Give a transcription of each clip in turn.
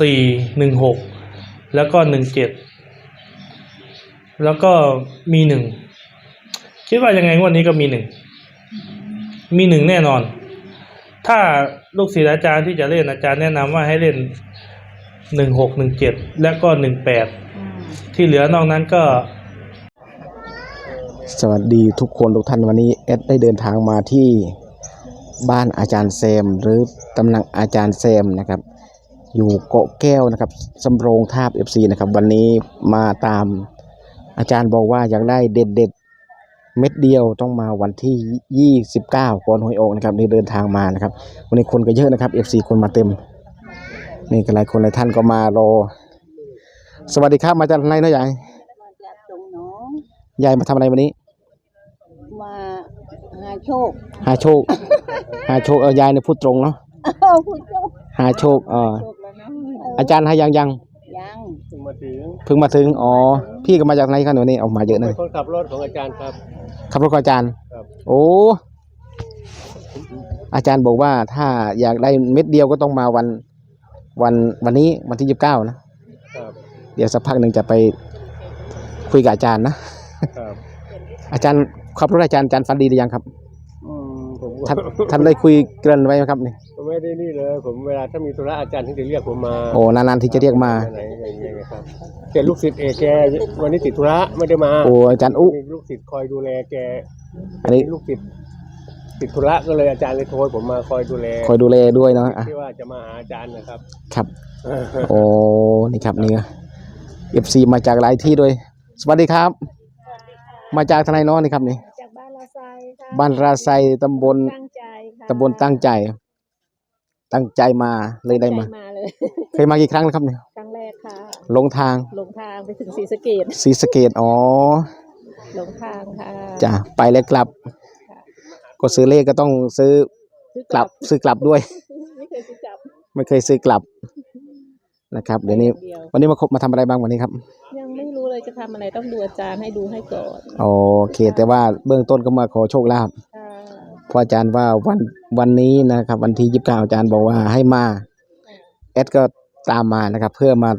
สี่หนึ่งหกแล้วก็หนึ่งเจ็ดแล้วก็มีหนึ่งคิดว่ายังไงงวดนี้ก็มีหนึ่งมีหนึ่งแน่นอน ถ้าลูกศิษย์อาจารย์ที่จะเล่นอาจารย์แนะนำว่าให้เล่นหนึ่งหกหนึ่งเจ็ดและก็หนึ่งแปดอืมที่เหลือนอกนั้นก็ สวัสดีทุกคนทุกท่านวันนี้เอดได้เดินทางมาที่บ้านอาจารย์แซม หรือตำหนักอาจารย์แซมนะครับ อยู่เกาะแก้วนะครับสำโรงทาบ FC นะครับ วันนี้มาตามอาจารย์บอกว่าอยากได้เด็ดเด็ดๆเม็ดเดียวต้องมาวันที่ 29ก่อนหวยออกนะครับนี่เดินทางมานะครับ วันนี้คนก็เยอะนะครับ FC คนมาเต็ม นี่ก็หลายคนหลายท่านก็มารอ สวัสดีครับมาจากไหนนะยายมาจากตรงหน้องยายมาทำอะไรวันนี้ มาหาโชค หาโชค หาโชคเออยายเนี่ยพูดตรงเนาะอ้าวคุณโชคหาโชคเออโชคแล้วนะ อาจารย์ให้ยังยังยังถึงมาถึงเพิ่งมาถึงอ๋อพี่ก็มาจากไหนครับวันนี้เอามาเยอะเลเป็ยนคนขับรถของอาจารย์ครับ ขับรถกับอาจารย์ ครับ โอ้อาจารย์บอกว่าถ้าอยากได้เม็ดเดียวก็ต้องมาวันวันวันนี้วันที่ยี่สิบเก้านะครับเดี๋ยวสักพักหนึ่งจะไปคุยกับอาจารย์นะครับอาจารย์ขับรถอาจารย์อาจารย์ฟันดีหรือยังครับอืมผมก็ ท่านท่านได้คุยเกริ่นไว้ไหมครับนี่ผมไม่ได้นี่เลยผมเวลาถ้ามีธุระอาจารย์ที่จะเรียกผมมาโอ้นานๆที่จะเรียกมาไหนอะไรอย่างเงี้ยครับแต่ลูกศิษย์เอกแกวันนี้ติดธุระไม่ได้มาโอ้อาจารย์อุมีลูกศิษย์คอยดูแลแกอันนี้ลูกศิษย์ติดธุระก็เลยอาจารย์เลยโทรผมมาคอยดูแลคอยดูแลด้วยเนาะอะที่ว่าจะมาหาอาจารย์นะครับ ครับโอ้นี่ครับนี่เอฟซีมาจากหลายที่ด้วย สวัสดีครับ มาจากทางไหนเน้อนี่ครับนี่ บ้านราไซตำบลตั้งใจค่ะตำบลตั้งใจ ตั้งใจมาเลยได้มา ตั้งใจมาเลย เคยมากี่ครั้งแล้วครับเนี่ยครั้งแรกค่ะลงทางลงทางไปถึงศรีสะเกดศรีสะเกดอ๋อลงทางค่ะจ้ะไปแล้วกลับ ก็ซื้อเลขก็ต้องซื้อซื้อกลับซื้อกลับด้วย ไม่เคยซื้อกลับไม่เคยซื้อกลับนะครับ เดี๋ยวนี้ เดียววันนี้มาคบมาทำอะไรบ้างวันนี้ครับ ยังไม่รู้ เลยจะทำอะไรต้องดูอาจารย์ให้ดูให้ก่อนโอเค แต่ว่าเบื้องต้นก็มาขอโชคลาภค่ะเพราะอาจารย์ว่าวันวันนี้นะครับ วันที่ยี่สิบเก้าอาจารย์บอกว่าให้มาแอดก็ตามมานะครับ เพื่อมา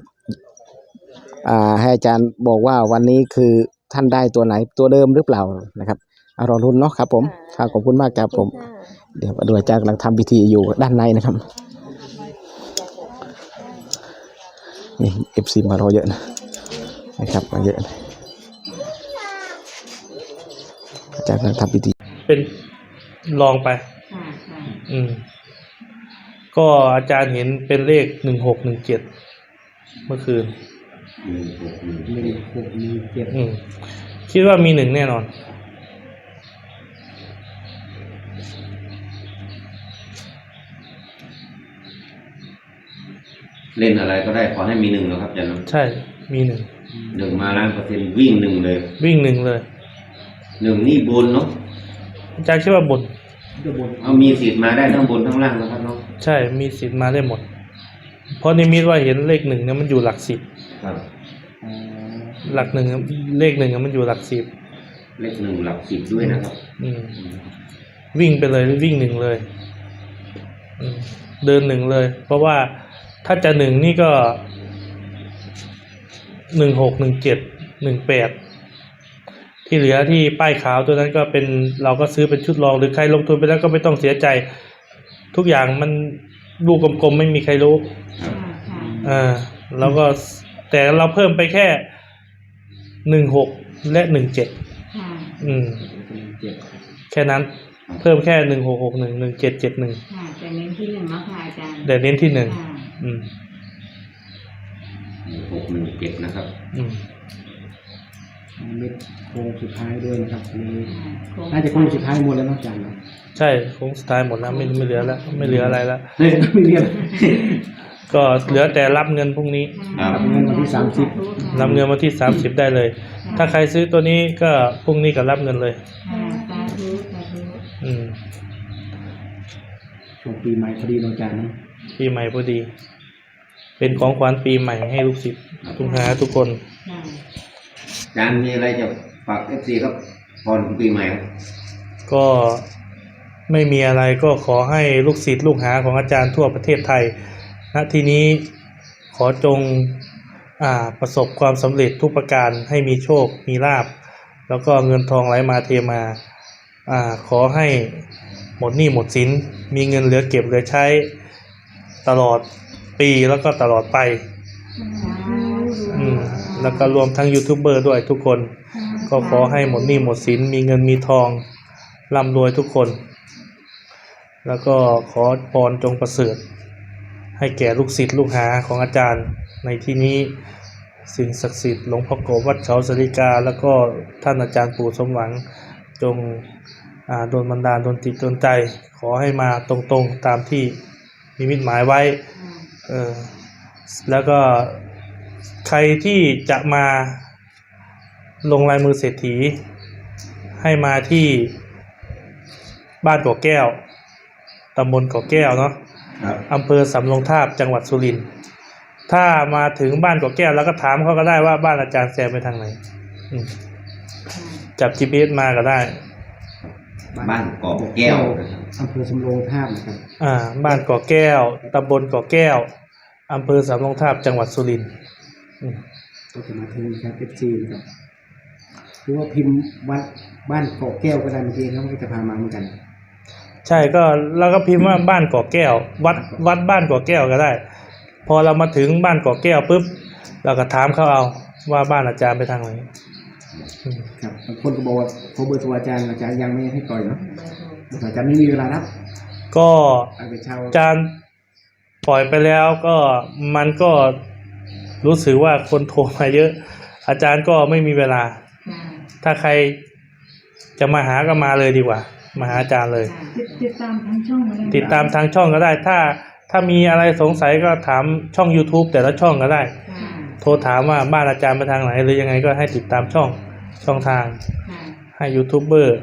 อ่าให้อาจารย์บอกว่าวันนี้คือท่านได้ตัวไหนตัวเดิมหรือเปล่านะครับเอารอรุนเนาะครับ ผมครับขอบคุณมากครับผม ค่ะเดี๋ยวมาดูอาจารย์กำลังทำพิธีอยู่ด้านในนะครับ นี่เอฟซีมารอเยอะนะ นะครับมาเยอะนะอาจารย์กำลังทำพิธี เป็นลองไปค่ะค่ะอืม ก็อาจารย์เห็นเป็นเลขหนึ่งหกหนึ่งเจ็ดเมื่อคืนหนึ่งหกหนึ่งเจ็ดอืมคิดว่ามีหนึ่งแน่นอน เล่นอะไรก็ได้ขอให้มีหนึ่งนะครับอาจารย์เนอะใช่ มีหนึ่ง หนึ่งมาล้านเปอร์เซ็นต์วิ่งหนึ่งเลยวิ่งหนึ่งเลยหนึ่งนี่บนเนาะอาจารย์คิดว่าบนเอามีสิทธิ์มาได้ทั้งบนทั้งล่างนะครับเนาะใช่มีสิทธิ์มาได้หมด เพราะนิมิตว่าเห็นเลขหนึ่งเนี่ยมันอยู่หลักสิบครับหลักหนึ่งเลขหนึ่งอะมันอยู่หลักสิบเลขหนึ่งหลักสิบด้วยนะครับอืมวิ่งไปเลยวิ่งหนึ่งเลยอืมเดินหนึ่งเลย เพราะว่าถ้าจะหนึ่งนี่ก็ หนึ่งหกหนึ่งเจ็ดหนึ่งแปดที่เหลือที่ป้ายขาวตัวนั้นก็เป็นเราก็ซื้อเป็นชุดรองหรือใครลงทุนไปแล้วก็ไม่ต้องเสียใจ ทุกอย่างมันลูกกลมๆไม่มีใครรู้ครับอ่าแล้วก็แต่เราเพิ่มไปแค่หนึ่งหกและหนึ่งเจ็ดค่ะอืมแค่นั้นเพิ่มแค่หนึ่งหกหกหนึ่งหนึ่งเจ็ดเจ็ดหนึ่งค่ะแต่เน้นที่หนึ่งแล้วค่ะอาจารย์แต่เน้นที่หนึ่งค่ะอืม หนึ่งหกหนึ่งเจ็ดนะครับอืมเม็ดโค้งสุดท้ายด้วยนะครับนี่ค่ะน่าจะโค้งสุดท้ายหมดแล้วเนาะอาจารย์เนาะใช่โค้งสุดท้ายหมดแล้วไม่ไม่เหลือแล้ว ไม่เหลืออะไรแล้วไม่เรียน ก็เหลือแต่รับเงินพรุ่งนี้ ครับ เงินวันที่สามสิบ รับเงินวันที่สามสิบได้เลย ถ้าใครซื้อตัวนี้ก็พรุ่งนี้ก็รับเงินเลยค่ะสาธุสาธุอืมช่วงปีใหม่พอดีเนาะอาจารย์เนาะปีใหม่พอดี เป็นของขวัญปีใหม่ให้ลูกศิษย์ทุกหาทุกคนค่ะอาจารย์มีอะไรจะฝากเอฟซีครับพรปีใหม่ครับก็ไม่มีอะไรก็ขอให้ลูกศิษย์ลูกหาของอาจารย์ทั่วประเทศไทย ณ ที่นี้ขอจงอ่าประสบความสำเร็จทุกประการให้มีโชค มีลาบ แล้วก็เงินทองไหลมาเทมาอ่าขอให้หมดหนี้หมดสิน มีเงินเหลือเก็บเหลือใช้ตลอด ปีแล้วก็ตลอดไปอืมแล้วก็รวมทั้งยูทูบเบอร์ด้วยทุกคน ก็ขอให้หมดหนี้หมดสินมีเงินมีทองร่ำรวยทุกคน แล้วก็ขอพรจงประเสริฐ ให้แก่ลูกศิษย์ลูกหาของอาจารย์ในที่นี้สิ่งศักดิ์สิทธิ์หลวงพ่อโกบวัดเขาสริกา แล้วก็ท่านอาจารย์ปู่สมหวังจงอ่าโดนบันดาลโดนจิตโดนใจ ขอให้มาตรงๆตามที่มีมิตหมายไว้ เออแล้วก็ใครที่จะมาลงลายมือเศรษฐี ให้มาที่บ้านเกาะแก้วตำบลเกาะแก้วเนาะครับอำเภอสำโรงทาบจังหวัดสุรินทร์ถ้ามาถึงบ้านเกาะแก้วแล้วก็ถามเขาก็ได้ว่าบ้านอาจารย์แซมไปทางไหนอืมจับ GPS มาก็ได้ บ้านเกาะแก้วนะครับ อำเภอสำโรงทาบนะครับอ่าบ้านเกาะแก้วตำบลเกาะแก้วอำเภอสำโรงทาบจังหวัดสุรินทร์อืมก็จะมาถึงครับเอฟซีนะครับหรือว่าพิมพ์วัดบ้านเกาะแก้วก็ได้เมื่อกี้เขาก็จะพามาเหมือนกันใช่ก็เราก็พิมพ์ว่าบ้านเกาะแก้ว วัดวัดบ้านเกาะแก้วก็ได้ พอเรามาถึงบ้านเกาะแก้วปุ๊บเราก็ถามเขาเอาว่าบ้านอาจารย์ไปทางไหนอืม ครับบางคนก็บอกว่าขอเบอร์โทรอาจารย์อาจารย์ยังไม่ให้ปล่อยเนาะ อาจารย์ไม่มีเวลารับก็เอาไปเช่าอาจารย์ปล่อยไปแล้วก็มันก็รู้สึกว่าคนโทรมาเยอะ อาจารย์ก็ไม่มีเวลาถ้าใครจะมาหาก็มาเลยดีกว่า มาหาอาจารย์เลยติดตามทางช่องอะไรติดตามทางช่องก็ได้ ถ้าถ้ามีอะไรสงสัยก็ถามช่อง YouTube แต่ละช่องก็ได้โทรถามว่าบ้านอาจารย์ไปทางไหนหรือยังไงก็ให้ติดตามช่องช่องทาง ให้ยูทูบเบอร์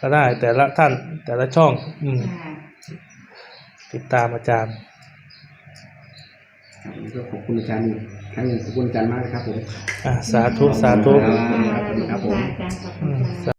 ก็ได้แต่ละท่านแต่ละช่อง อืม ติดตามอาจารย์ครับวันนี้ก็ขอบคุณอาจารย์อีกครั้งหนึ่งขอบคุณอาจารย์มากนะครับผม อ่าสาธุ สาธุครับครับผม อาจารย์ขอบคุณค่ะ